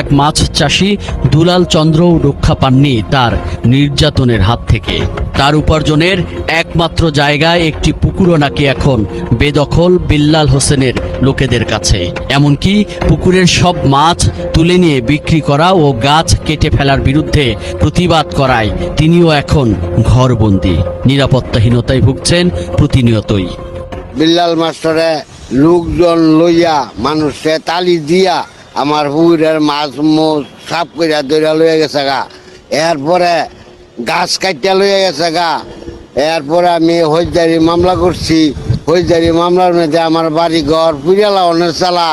এক মাছ চাষি দুলাল চন্দ্রও রক্ষা পাননি তার নির্যাতনের হাত থেকে। তার উপার্জনের একমাত্র জায়গায় একটি পুকুরও নাকি এখন বেদখল বিল্লাল হোসেনের লোকেদের কাছে। এমনকি পুকুরের সব মাছ তুলে নিয়ে বিক্রি করা ও গাছ কেটে ফেলার বিরুদ্ধে প্রতিবাদ করায় তিনিও এখন ঘরবন্দি। নিরাপত্তাহীনতায় ভুগছেন প্রতিনিয়তই। বিল্লাল মাস্টারে লোকজন লইয়া মানুষে তালি দিয়া আমার পুকুরের মাছ মুছ সাফ করিয়া দইরা লইয়া গেছে গা। এরপরে গাছ কাটিয়া লইয়া গেছে গা। এরপরে আমি হজদারি মামলা করছি। হজদারি মামলার মধ্যে আমার বাড়ি ঘর ফুরিয়ালা অনেক চালা।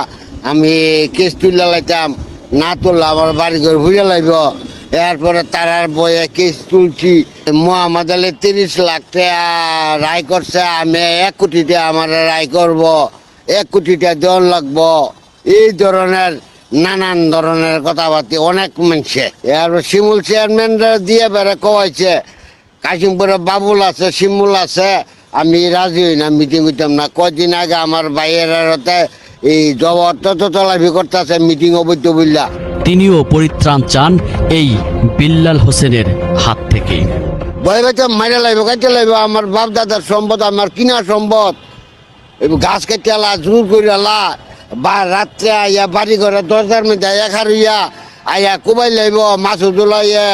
আমি কেস তুলে লাইতাম না তুললে আমার বাড়ি ঘর ফুরিয়া লাইব এরপরে তারার বয়ে কেস তুলছি। মোহাম্মদ আলী তিরিশ লাখ টাকা রায় করছে, আমি এক কোটি টাকা আমার রায় করব, এক কোটি টাকা দেওয়ার লাগবো এই ধরনের নানান ধরনের কথাবার্তা অনেক মানছে আর শিমুল চেয়ারম্যান দিয়ে বেড়ে কওয়াইছে কাশিমপুরে বাবুল আছে শিমুল আছে আমি রাজি হই না মিটিং হইতাম না। কদিন আগে আমার বাইরের হাতে এই জবর তলাভি করতেছে মিটিং অবৈধ বললা তিনিও পরিত্রাণ চান এই বিল্লাল হোসেনের হাত থেকে ভয় ভয়তে মাইরে লাগবে কাটতে লাগবে আমার বাপ দাদার সম্পদ আমার কিনা সম্পদ। গাছ কেটে আলা জোর করে আলা বা রাত্রে আইয়া বাড়ি ঘরে দরজার মধ্যে এখার ইয়া আইয়া কুবাই লাইব মাছ উজলাইয়া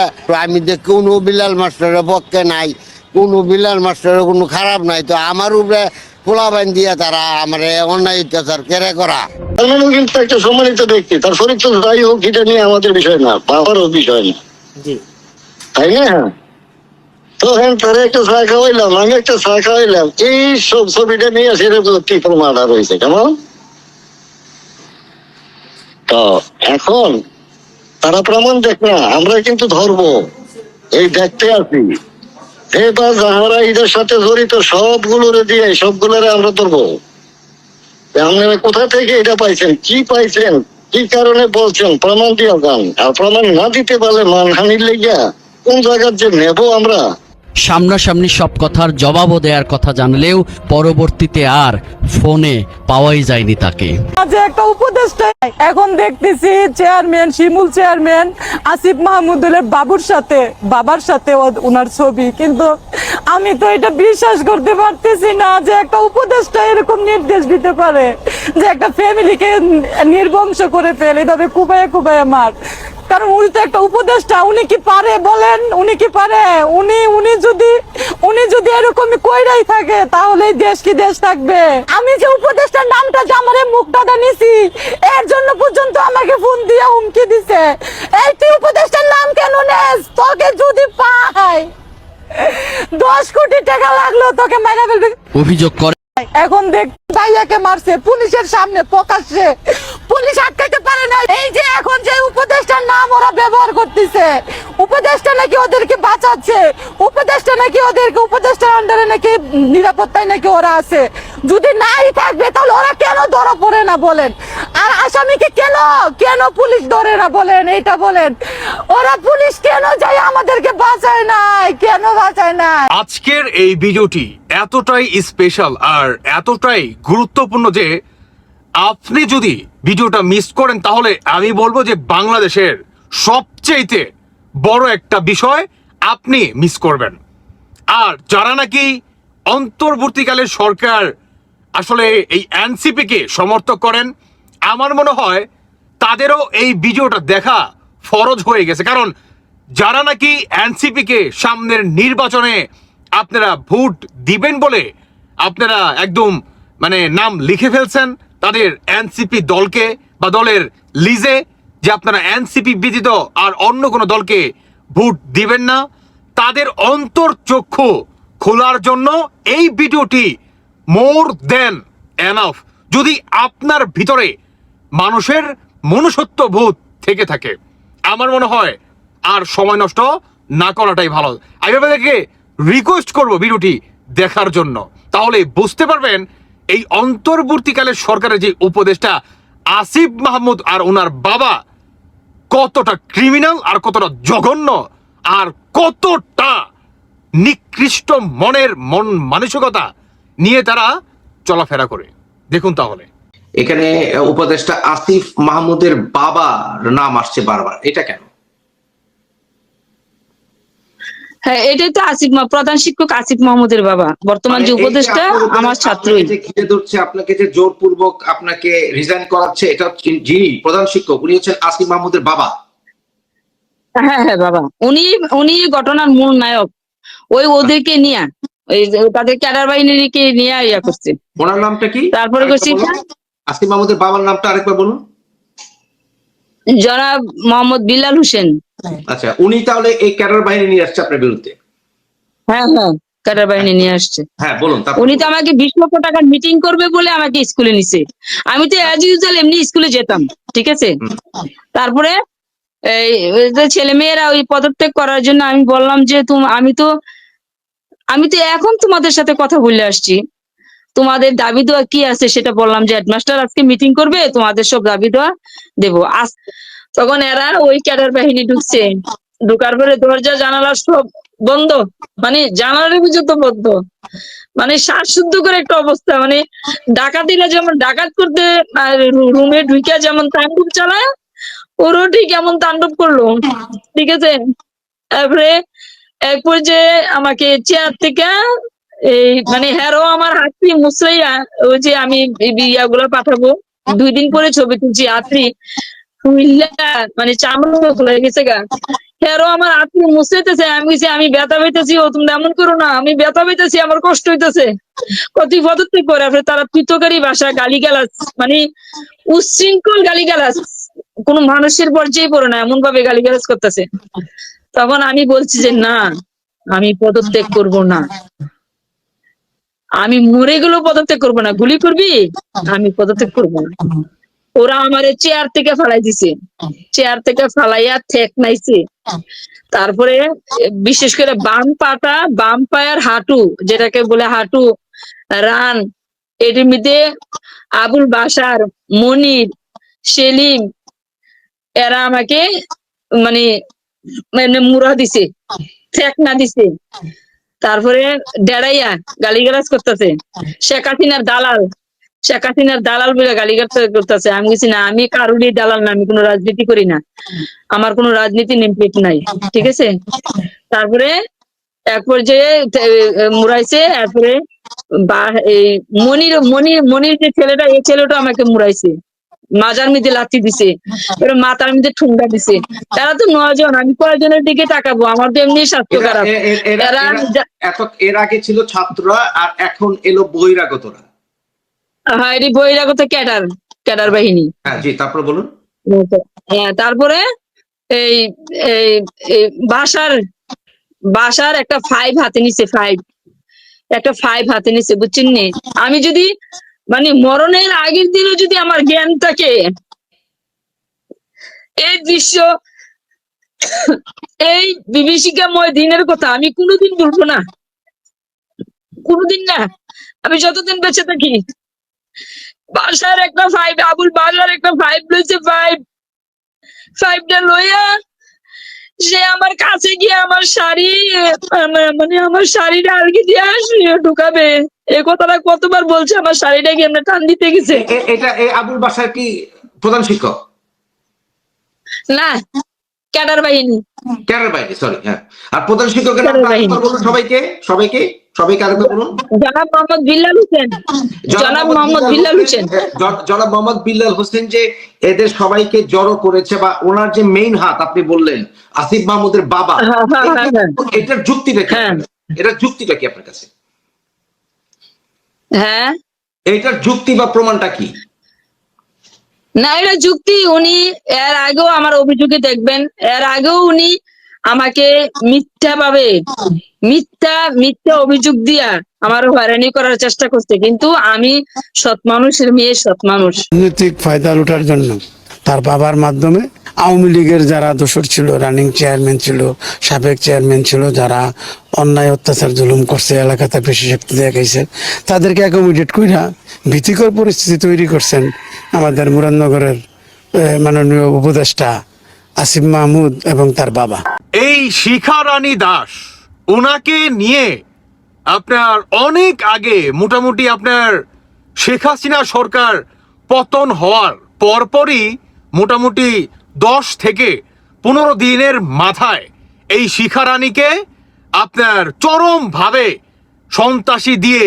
আমি যে কোনো বিলাল মাস্টারের পক্ষে নাই কোনো বিলাল মাস্টারের কোনো খারাপ নাই তো আমার উপরে পোলা বান দিয়ে তারা আমার অন্যায় অত্যাচার কেড়ে করা। কিন্তু একটা সম্মানিত ব্যক্তি তার চরিত্র যাই হোক এটা নিয়ে আমাদের বিষয় না বাবারও বিষয় না। তাই না? তো হ্যাঁ তারা একটা চা খাওয়াইলাম আমি একটা চা খাওয়াইলাম এই সব ছবিটা নিয়ে আসে টিপল মার্ডার হয়েছে কেমন? তো এখন তারা প্রমাণ দেখ না, আমরা কিন্তু ধরবো। এই দেখতে আছি। এবার যাহারা এদের সাথে জড়িত, সবগুলোরে দিয়ে, সবগুলোরে আমরা ধরবো। আপনারা কোথা থেকে এটা পাইছেন? কি পাইছেন? কি কারণে বলছেন? প্রমাণ দিয়ে যান। আর প্রমাণ না দিতে পারলে মানহানির লেগিয়া কোন জায়গার যে নেব আমরা? সামনাসামনি সব কথার জবাবও দেওয়ার কথা জানলেও পরবর্তীতে আর ফোনে পাওয়াই যায়নি তাকে। যে একটা উপদেষ্টা। এখন দেখতেছি চেয়ারম্যান, শিমুল চেয়ারম্যান আসিফ মাহমুদুলের বাবুর সাথে, বাবার সাথে ওনার ছবি। কিন্তু আমি তো এটা বিশ্বাস করতে পারতেছি না যে একটা উপদেষ্টা এরকম নির্দেশ দিতে পারে, যে একটা ফ্যামিলিকে নির্বংশ করে ফেলে। তবে কুবায়ে কুবায়ে মার। কারণ উনি তো একটা উপদেষ্টা, উনি কি পারে বলেন? উনি কি পারে? উনি উনি যদি উনি যদি এরকমই কইরাই থাকে তাহলে দেশ কি দেশ থাকবে? আমি যে উপদেষ্টার নামটা যে আমার মুখটা নিছি এর জন্য পর্যন্ত আমাকে ফোন দিয়ে হুমকি দিছে। এই তুই উপদেষ্টার নাম কেন নেস? তোকে যদি পায় দশ কোটি টাকা লাগল, তোকে মেরে ফেলবে। অভিযোগ করে এখন দেখ মারছে, পুলিশের সামনে প্রকাশ্যে। পুলিশ পারে না এই যে এখন যে উপদেষ্টার নাম ওরা ব্যবহার করতেছে, উপদেষ্টা নাকি ওদেরকে বাঁচাচ্ছে, উপদেষ্টা নাকি ওদেরকে, উপদেষ্টার আন্ডারে নাকি নিরাপত্তায় নাকি ওরা আছে। যদি নাই থাকবে, তাহলে ওরা কেন ধরা পড়ে না বলেন? আর আসামিকে কেন? কেন পুলিশ ধরে না বলেন? এইটা বলেন। ওরা পুলিশ কেন যায় আমাদেরকে বাঁচায় নাই? কেন বাঁচায় না আজকের এই ভিডিওটি এতটাই স্পেশাল আর এতটাই গুরুত্বপূর্ণ যে আপনি যদি ভিডিওটা মিস করেন, তাহলে আমি বলব যে বাংলাদেশের সবচেয়েতে বড় একটা বিষয় আপনি মিস করবেন। আর যারা নাকি অন্তর্বর্তীকালে সরকার আসলে এই এনসিপি কে সমর্থক করেন আমার মনে হয় তাদেরও এই ভিডিওটা দেখা ফরজ হয়ে গেছে। কারণ যারা নাকি এনসিপি কে সামনের নির্বাচনে আপনারা ভোট দিবেন বলে আপনারা একদম মানে নাম লিখে ফেলছেন, তাদের এনসিপি দলকে বা দলের লিজে যে আপনারা এনসিপি ব্যতীত আর অন্য কোনো দলকে ভোট দিবেন না, তাদের অন্তর চক্ষু খোলার জন্য এই ভিডিওটি মোর দেন এনাফ যদি আপনার ভিতরে মানুষের মনুষ্যত্ব ভূত থেকে থাকে। আমার মনে হয় আর সময় নষ্ট না করাটাই ভালো। আমি আপনাদেরকে রিকোয়েস্ট করব ভিডিওটি দেখার জন্য। তাহলে বুঝতে পারবেন এই অন্তর্বর্তীকালের সরকারের যে উপদেষ্টা আসিফ মাহমুদ আর ওনার বাবা কতটা ক্রিমিনাল আর কতটা জঘন্য আর কতটা নিকৃষ্ট মনের মন মানসিকতা নিয়ে তারা চলাফেরা করে। দেখুন তাহলে। এখানে উপদেষ্টা আসিফ মাহমুদের বাবার নাম আসছে বারবার। এটা কেন? হ্যাঁ এটাই তো আসিফ প্রধান শিক্ষক আসিফ মাহমুদের বাবা। বর্তমান যে মানে যে উপদেষ্টা আমার ছাত্রই। ঘিরে ধরছে আপনাকে যে জোরপূর্বক আপনাকে রিজাইন করাচ্ছে এটা যিনি প্রধান শিক্ষক উনি হচ্ছেন আসিফ মাহমুদের বাবা। হ্যাঁ হ্যাঁ বাবা। উনি উনি ঘটনার মূল নায়ক। ওই ওদেরকে নিয়ে ওই তাদের ক্যাডার বাহিনীকে নিয়ে ইয়া করছে। ওনার নামটা কি? তারপরে করছি। আসিফ মাহমুদের বাবার নামটা আরেকবার বলুন। জনাব মোহাম্মদ বিল্লাল হোসেন। আচ্ছা উনি তাহলে এই ক্যাডার বাহিনী নিয়ে আসছে আপনার বিরুদ্ধে? হ্যাঁ হ্যাঁ ক্যাডার বাহিনী নিয়ে আসছে। হ্যাঁ বলুন উনি তো আমাকে বিশ লক্ষ টাকার মিটিং করবে বলে আমাকে স্কুলে নিছে। আমি তো অ্যাজ ইউজুয়াল এমনি স্কুলে যেতাম ঠিক আছে? তারপরে এই ছেলে মেয়েরা ওই পদত্যাগ করার জন্য আমি বললাম যে তুমি আমি তো আমি তো এখন তোমাদের সাথে কথা বলে আসছি। তোমাদের দাবি দেওয়া কি আছে সেটা বললাম যে হেডমাস্টার আজকে মিটিং করবে, তোমাদের সব দাবি দেওয়া দেবো। আজ তখন এরা ওই ক্যাডার বাহিনী ঢুকছে। ঢুকার পরে দরজা, জানালা সব বন্ধ। মানে জানালা পর্যন্ত বন্ধ। মানে শ্বাসশুদ্ধ করে একটা অবস্থা। মানে ডাকাতিরা যেমন ডাকাত করতে রুমে ঢুকে যেমন তাণ্ডব চালায়, ওরও ঠিক এমন তাণ্ডব করল। ঠিক আছে? তারপরে এক পর্যায়ে আমাকে চেয়ার থেকে এই মানে হ্যারো আমার হাতি মুসলাইয়া ওই যে আমি ইয়াগুলো পাঠাবো। দুই দিন পরে ছবি তুলছি, আত্রি। মানে চামড়া খুলে গেছে গা। হ্যারো আমার আত্মি মুছাইতেছে আমি বলছি আমি ব্যথা পাইতেছি, ও তুমি এমন করো না, আমি ব্যথা পাইতেছি, আমার কষ্ট হইতেছে। কত পদত্যাগ করে তারপরে তারা পিতকারী ভাষা গালি মানে উচ্ছৃঙ্খল গালি কোন মানুষের পর্যায়ে পড়ে না এমন ভাবে গালি করতেছে। তখন আমি বলছি যে না, আমি পদত্যাগ করব না। আমি মরে গেলেও পদত্যাগ করব না। গুলি করবি? আমি পদত্যাগ করব না। ওরা আমারে চেয়ার থেকে ফালাই দিছে। চেয়ার থেকে ফালাইয়া ঠেক নাইছে। তারপরে বিশেষ করে বাম পাটা বাম পায়ের হাঁটু যেটাকে বলে হাঁটু রান এটির মধ্যে আবুল বাসার মনির সেলিম এরা আমাকে মানে মানে মুড়া দিছে। ঠেক না দিছে। তারপরে ডেড়াইয়া গালিগালাজ করতেছে। শেখ হাসিনার দালাল। শেখ হাসিনার দালাল বলে গালিগালাজ করতেছে। আমি বলছি না, আমি কারুরই দালাল না, আমি কোনো রাজনীতি করি না। আমার কোনো রাজনীতি নেমপ্লেট নাই। ঠিক আছে? তারপরে এক পর্যায়ে মুড়াইছে। তারপরে বা, এই মনির মনির মনির যে ছেলেটা, এই ছেলেটা আমাকে মুড়াইছে। মাজার মধ্যে লাথি দিছে এবার মাথার মধ্যে ঠুঙ্গা দিছে। তারা তো নয়জন আমি কয়জনের দিকে তাকাবো? আমার তো এমনি স্বাস্থ্য খারাপ। এরা- আগে ছিল ছাত্ররা আর এখন এলো বহিরাগতরা। হ্যাঁ এটি বহিরাগত ক্যাডার ক্যাডার বাহিনী। হ্যাঁ জি তারপর বলুন। হ্যাঁ তারপরে এই এই বাসার বাসার একটা ফাইভ হাতে নিছে ফাইভ একটা ফাইভ হাতে নিছে বুঝছেন আমি যদি মানে মরণের আগের দিনও যদি আমার জ্ঞান থাকে, এই দৃশ্য, এই বিভীষিকাময় দিনের কথা আমি কোনোদিন ভুলবো না। কোনোদিন না। আমি যতদিন বেঁচে থাকি। বাসার একটা ফাইভ আবুল বাসার একটা ফাইভ লইছে ফাইভ ফাইভটা লইয়া সে আমার কাছে গিয়ে আমার শাড়ি মানে আমার শাড়িটা আর কি দিয়ে আসবে ঢুকাবে। এ কথাটা কতবার বলছে আমার শাড়িটা গিয়ে এমনি টান দিতে গেছে? এটা আবুল বাসার কি প্রধান শিক্ষক? না ক্যাডার বাহিনী। ক্যাডার বাহিনী সরি হ্যাঁ। আর প্রধান শিক্ষকের সবাইকে সবাইকে। সবাইকে আরেকবার বলুন। জনাব মোহাম্মদ বিল্লাল হোসেন। জনাব মোহাম্মদ বিল্লাল হোসেন। জনাব মোহাম্মদ বিল্লাল হোসেন যে এদের সবাইকে জড়ো করেছে বা ওনার যে মেইন হাত আপনি বললেন আসিফ মাহমুদের বাবা। হ্যাঁ, হ্যাঁ, হ্যাঁ। এটার যুক্তিটা কি। এটার যুক্তিটা কি আপনার কাছে? হ্যাঁ। এটার যুক্তি বা প্রমাণটা কি? না এটা যুক্তি। উনি এর আগেও আমার অভিযোগে দেখবেন এর আগেও উনি আমাকে মিথ্যা ভাবে মিথ্যা মিথ্যা অভিযোগ দিয়া আমার হয়রানি করার চেষ্টা করছে। কিন্তু আমি সৎ মানুষের মেয়ে, সৎ মানুষ। রাজনৈতিক ফায়দা লুটার জন্য তার বাবার মাধ্যমে আওয়ামী লীগের যারা দোষর ছিল রানিং চেয়ারম্যান ছিল, সাবেক চেয়ারম্যান ছিল, যারা অন্যায়, অত্যাচার, জুলুম করছে, এলাকাতে বেশি শক্তি দেখাইছে তাদেরকে অ্যাকোমোডেট কইরা ভীতিকর পরিস্থিতি তৈরি করছেন আমাদের মুরাদনগরের মাননীয় উপদেষ্টা আসিফ মাহমুদ এবং তার বাবা। এই শিখা রানী দাস ওনাকে নিয়ে আপনার অনেক আগে মোটামুটি আপনার শেখ হাসিনা সরকার পতন হওয়ার পরপরই মোটামুটি দশ থেকে পনেরো দিনের মাথায় এই শিখা রানীকে আপনার চরমভাবে সন্ত্রাসী দিয়ে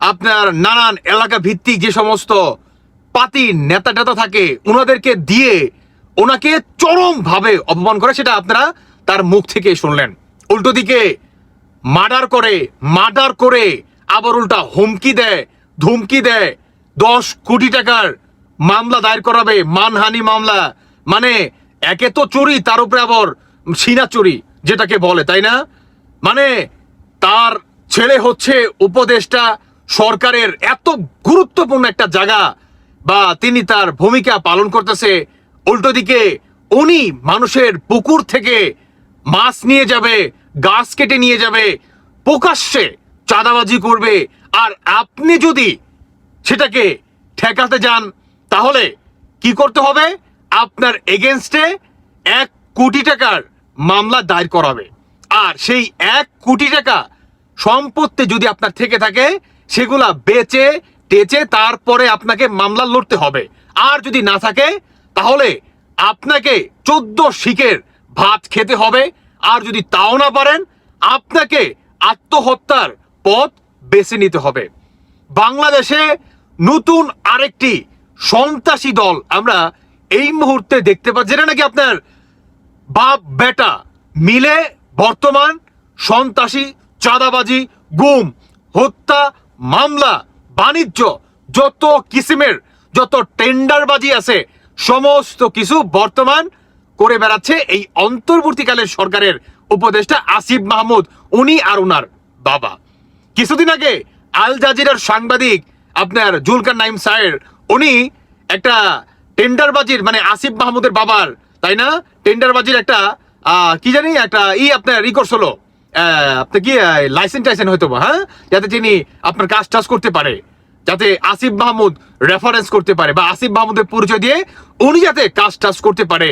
আপনার নানান এলাকা ভিত্তিক যে সমস্ত পাতি নেতা টেতা থাকে ওনাদেরকে দিয়ে ওনাকে চরমভাবে অপমান করে, সেটা আপনারা তার মুখ থেকে শুনলেন। উল্টো দিকে, মার্ডার করে মার্ডার করে আবার উল্টা হুমকি দেয়, ধুমকি দেয়। দশ কোটি টাকার মামলা দায়ের করাবে, মানহানি মামলা। মানে একে তো চুরি, তার উপরে আবার সিনা চুরি, যেটাকে বলে, তাই না? মানে তার ছেলে হচ্ছে উপদেষ্টা সরকারের এত গুরুত্বপূর্ণ একটা জায়গা বা তিনি তার ভূমিকা পালন করতেছে। উল্টো দিকে উনি মানুষের পুকুর থেকে মাছ নিয়ে যাবে, গাছ কেটে নিয়ে যাবে, প্রকাশ্যে চাঁদাবাজি করবে। আর আপনি যদি সেটাকে ঠেকাতে যান, তাহলে কি করতে হবে? আপনার এগেনস্টে এক কোটি টাকার মামলা দায়ের করাবে। আর সেই এক কোটি টাকা সম্পত্তি যদি আপনার থেকে থাকে, সেগুলা বেচে, টেচে তারপরে আপনাকে মামলা লড়তে হবে। আর যদি না থাকে, তাহলে আপনাকে চোদ্দ শিখের ভাত খেতে হবে। আর যদি তাও না পারেন, আপনাকে আত্মহত্যার পথ বেছে নিতে হবে। বাংলাদেশে নতুন আরেকটি সন্ত্রাসী দল আমরা এই মুহূর্তে দেখতে পাচ্ছি। যেটা নাকি আপনার বাপ, বেটা মিলে বর্তমান সন্ত্রাসী, চাঁদাবাজি, গুম, হত্যা, মামলা, বাণিজ্য যত কিসিমের, যত টেন্ডারবাজি আছে, সমস্ত কিছু বর্তমান করে বেড়াচ্ছে এই অন্তর্বর্তীকালের সরকারের উপদেষ্টা আসিফ মাহমুদ। উনি আর উনার বাবা। কিছুদিন আগে আল জাজিরার সাংবাদিক আপনার জুলকার নাইম সায়ের উনি একটা টেন্ডারবাজির মানে আসিফ মাহমুদের বাবার তাই না? টেন্ডারবাজির একটা কি জানি একটা ই আপনার ই আহ, আপনার কি লাইসেন্স টাইসেন্স হয়তো বা, হ্যাঁ? যাতে তিনি আপনার কাজ টাজ করতে পারে। যাতে আসিফ মাহমুদ রেফারেন্স করতে পারে বা আসিফ মাহমুদের পরিচয় দিয়ে উনি যাতে কাজ টাজ করতে পারে।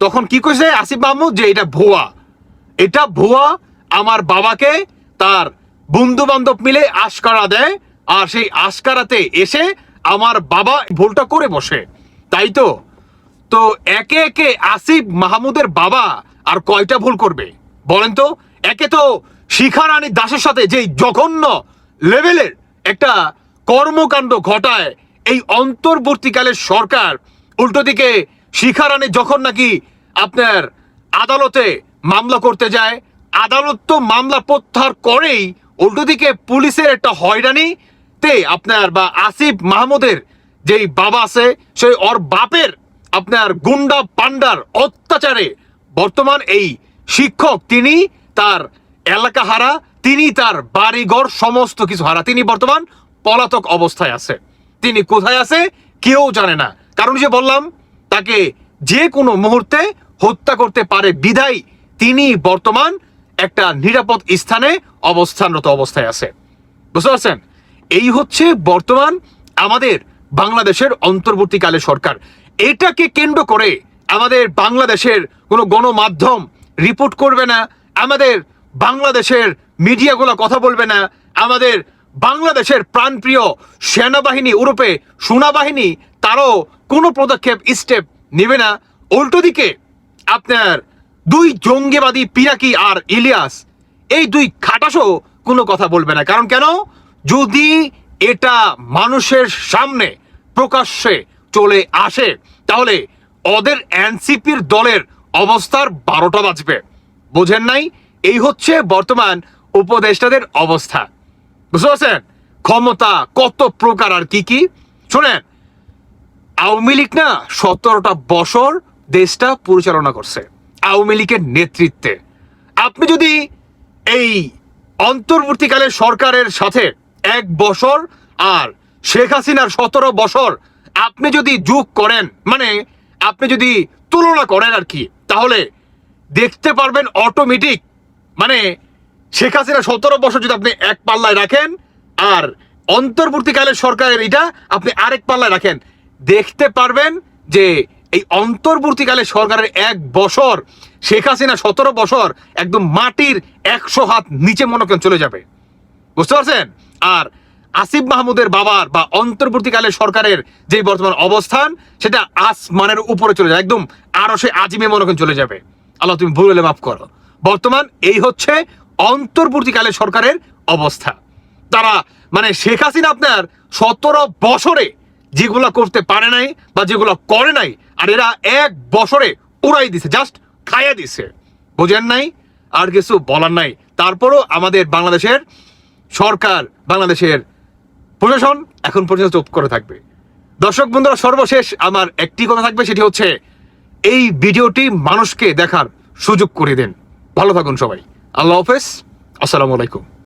তখন কি করেছে আসিফ মাহমুদ, যে এটা ভুয়া। এটা ভুয়া, আমার বাবাকে তার বন্ধু বান্ধব মিলে আশকারা দেয়, আর সেই আশকারাতে এসে আমার বাবা ভুলটা করে বসে। তাই তো? তো একে একে আসিফ মাহমুদের বাবা আর কয়টা ভুল করবে? বলেন তো। একে তো শিখা রানী দাসের সাথে যেই জঘন্য লেভেলের একটা কর্মকাণ্ড ঘটায়, এই অন্তর্বর্তীকালের সরকার উল্টো দিকে শিখা রানী যখন নাকি আপনার আদালতে মামলা করতে যায় আদালত তো মামলা প্রত্যাহার করেই উল্টো দিকে পুলিশের একটা হয়রানি তে আপনার বা আসিফ মাহমুদের যেই বাবা আছে, সেই ওর বাপের আপনার গুন্ডা পান্ডার অত্যাচারে বর্তমান এই শিক্ষক, তিনি তার এলাকা হারা তিনি তার বাড়িঘর, সমস্ত কিছু হারা। তিনি বর্তমান পলাতক অবস্থায় আছে। তিনি কোথায় আছে, কেউ জানে না। কারণ যে বললাম তাকে যে কোনো মুহূর্তে হত্যা করতে পারে। বিধায় তিনি বর্তমান একটা নিরাপদ স্থানে অবস্থানরত অবস্থায় আছে। বুঝতে পারছেন? এই হচ্ছে বর্তমান আমাদের বাংলাদেশের অন্তর্বর্তীকালে সরকার। এটাকে কেন্দ্র করে আমাদের বাংলাদেশের কোনো গণমাধ্যম রিপোর্ট করবে না, আমাদের বাংলাদেশের মিডিয়াগুলো কথা বলবে না, আমাদের বাংলাদেশের প্রাণপ্রিয় সেনাবাহিনী, ইউরোপে সেনাবাহিনী তারও কোনো পদক্ষেপ স্টেপ নেবে না। উল্টো দিকে আপনার দুই জঙ্গিবাদী পিরাকি আর ইলিয়াস, এই দুই খাটাসও কোনো কথা বলবে না। কারণ কেন? যদি এটা মানুষের সামনে প্রকাশ্যে চলে আসে, তাহলে ওদের এনসিপির দলের অবস্থার বারোটা বাজবে। বোঝেন নাই? এই হচ্ছে বর্তমান উপদেষ্টাদের অবস্থা। বুঝতে পারছেন? ক্ষমতা কত প্রকার আর কি কি? শোনেন আওয়ামী লীগ না সতেরোটা বছর দেশটা পরিচালনা করছে, আওয়ামী লীগের নেতৃত্বে। আপনি যদি এই অন্তর্বর্তীকালে সরকারের সাথে এক বছর আর শেখ হাসিনার সতেরো বছর আপনি যদি যোগ করেন মানে আপনি যদি তুলনা করেন আর কি, তাহলে দেখতে পারবেন অটোমেটিক মানে শেখ হাসিনা সতেরো বছর যদি আপনি এক পাল্লায় রাখেন আর অন্তর্বর্তীকালের সরকারের এটা আপনি আরেক পাল্লায় রাখেন দেখতে পারবেন যে এই অন্তর্বর্তীকালে সরকারের এক বছর, শেখ হাসিনা সতেরো বছর একদম মাটির একশো হাত নিচে মনে করেন চলে যাবে। বুঝতে পারছেন? আর আসিফ মাহমুদের বাবার বা অন্তর্বর্তীকালে সরকারের যে বর্তমান অবস্থান, সেটা আসমানের উপরে চলে যায় একদম আরও সে আজিমে মনে করেন চলে যাবে। আল্লাহ তুমি ভুল হলে মাফ করো। বর্তমান এই হচ্ছে অন্তর্বর্তীকালে সরকারের অবস্থা। তারা মানে শেখ হাসিনা আপনার সতেরো বছরে যেগুলো করতে পারে নাই বা যেগুলো করে নাই, আর এরা এক বছরে উড়াই দিছে জাস্ট খাইয়া দিছে। বোঝেন নাই? আর কিছু বলার নাই। তারপরও আমাদের বাংলাদেশের সরকার, বাংলাদেশের প্রশাসন এখন পর্যন্ত চুপ করে থাকবে। দর্শক বন্ধুরা, সর্বশেষ আমার একটি কথা থাকবে, সেটি হচ্ছে এই ভিডিওটি মানুষকে দেখার সুযোগ করে দেন। ভালো থাকুন সবাই। আল্লাহ হাফেজ। আসসালামু আলাইকুম।